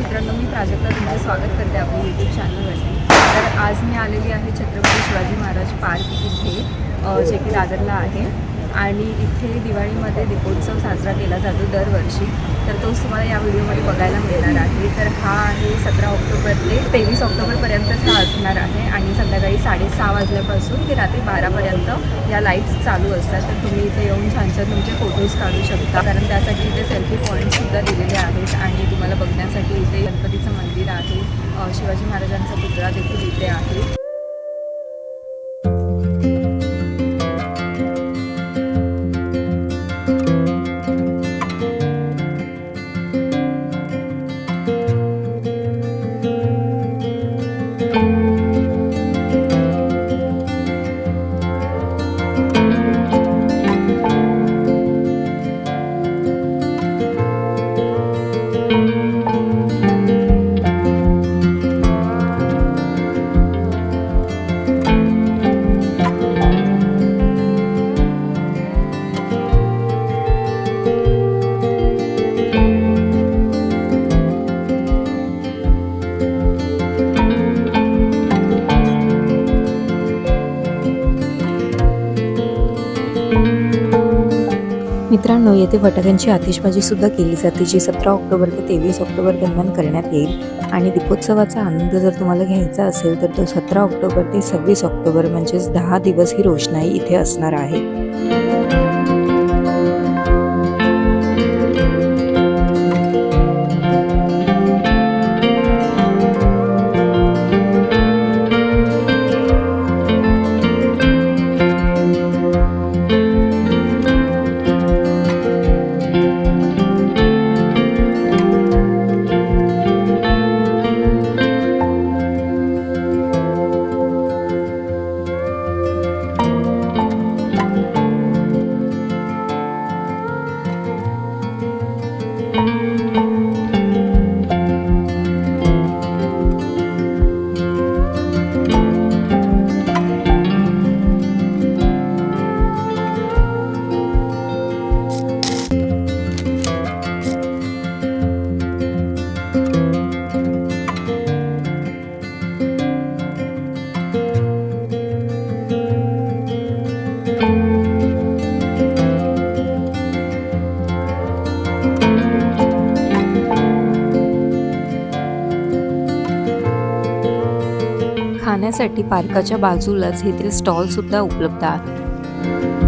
मित्रांनो मी प्राजक्ता तुमचं स्वागत करते आपल्या यूट्यूब चॅनलवरती तर आज मी आलेली आहे छत्रपती शिवाजी महाराज पार्क इथे जे की दादरला आहे. आणि इथे दिवाळीमध्ये दीपोत्सव साजरा केला जातो दरवर्षी. तर तोच तुम्हाला या व्हिडिओमध्ये बघायला मिळणार आहे. तर हा आहे सतरा ऑक्टोबर ते तेवीस ऑक्टोबरपर्यंतच हा असणार आहे. आणि संध्याकाळी साडेसहा वाजल्यापासून ते रात्री बारापर्यंत या लाईट्स चालू असतात. तर तुम्ही इथे येऊन छान छान तुमचे फोटोज काढू शकता. कारण त्यासाठी इथे सेल्फी पॉईंटसुद्धा दिलेले आहेत. शिवाजी महाराजांचा पुतळा देखील इथे आहे. मित्रांनो येथे फटाक्यांची आतिषबाजी सुद्धा केली जाते जी सतरा ऑक्टोबर ते तेवीस ऑक्टोबर दरम्यान करण्यात येईल. आणि दीपोत्सवाचा आनंद जर तुम्हाला घ्यायचा असेल तर तो सतरा ऑक्टोबर ते सव्वीस ऑक्टोबर म्हणजेच दहा दिवस ही रोषणाई इथे असणार आहे. Música खाण्यासाठी पार्काच्या बाजूलाच येथील स्टॉल सुद्धा उपलब्ध आहेत.